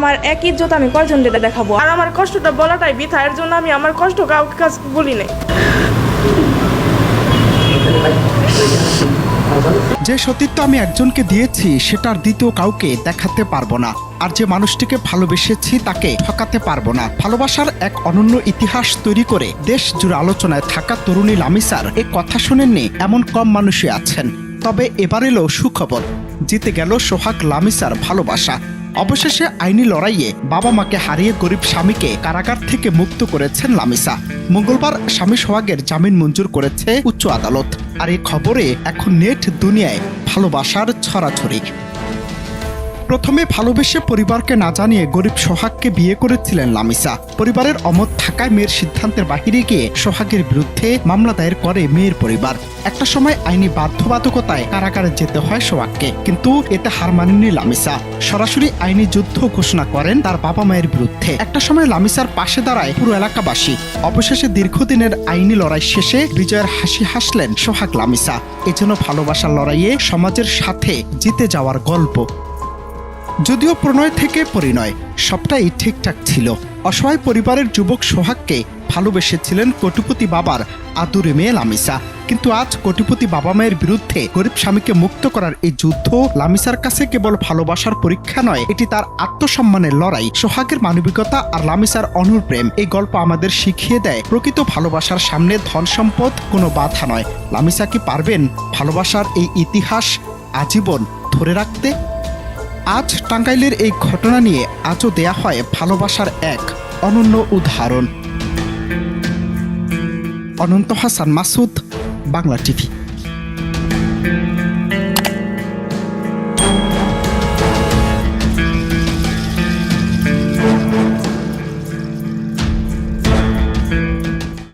আমার এক ইজ্জত আমি কয়জন দিতে দেখাবো? আর আমার কষ্টটা বলাটাই বৃথা, এর জন্য আমি আমার কষ্ট কাউকে কাজ বলি নাই। যে সতীত্ব আমি একজনকে দিয়েছি, সেটার দ্বিতীয় কাউকে দেখাতে পারব না। আর যে মানুষটিকে ভালোবেসেছি, তাকে ঠকাতে পারব না। ভালোবাসার এক অনন্য ইতিহাস তৈরি করে দেশ জুড়ে আলোচনায় থাকা তরুণী লামিসার এ কথা শোনেননি এমন কম মানুষই আছেন। তবে এবার এলো সুখবর। জিতে গেল সোহাগ লামিসার ভালোবাসা। অবশেষে আইনি লড়াইয়ে বাবা মাকে হারিয়ে গরিব স্বামীকে কারাগার থেকে মুক্ত করেছেন লামিসা। মঙ্গলবার স্বামী সোহাগের জামিন মঞ্জুর করেছে উচ্চ আদালত। আর এই খবরে এখন নেট দুনিয়ায় ভালোবাসার ছড়াছড়ি। প্রথমে ভালোবেসে পরিবারকে না জানিয়ে গরিব সোহাগকে বিয়ে করেছিলেন লামিসা। পরিবারের অমত থাকায় মেয়ের সিদ্ধান্তের বাহিরে গিয়ে সোহাগের বিরুদ্ধে মামলা দায়ের করে মেয়ের পরিবার। একটা সময় আইনি বাধ্যবাধকতায় কারাগারে যেতে হয় সোহাগকে, কিন্তু এতে হার মানেনি লামিসা। সরাসরি আইনি যুদ্ধ ঘোষণা করেন তার বাবা মায়ের বিরুদ্ধে। একটা সময় লামিসার পাশে দাঁড়ায় পুরো এলাকাবাসী। অবশেষে দীর্ঘদিনের আইনি লড়াই শেষে বিজয়ের হাসি হাসলেন সোহাগ লামিসা। এজন্য ভালোবাসার লড়াইয়ে সমাজের সাথে জিতে যাওয়ার গল্প। যদিও প্রণয় থেকে পরিণয়, সবটাই ঠিকঠাক ছিল। অসহায় পরিবারের যুবক সোহাগকে ভালোবেসেছিলেন কোটিপতি বাবার আদুরে মেয়ে লামিসা। কিন্তু আজ কোটিপতি বাবা মায়ের বিরুদ্ধে গরিব স্বামীকে মুক্ত করার এই যুদ্ধ লামিসার কাছে কেবল ভালোবাসার পরীক্ষা নয়, এটি তার আত্মসম্মানের লড়াই। সোহাগের মানবিকতা আর লামিসার অনুপ্রেম এই গল্প আমাদের শিখিয়ে দেয়, প্রকৃত ভালোবাসার সামনে ধন সম্পদ কোনো বাধা নয়। লামিসা কি পারবেন ভালোবাসার এই ইতিহাস আজীবন ধরে রাখতে? আজ টাঙ্গাইলের এই ঘটনা নিয়ে আজও দেয়া হয় ভালোবাসার এক অনন্য উদাহরণ। অনন্ত হাসান মাসুদ, বাংলা টিভি।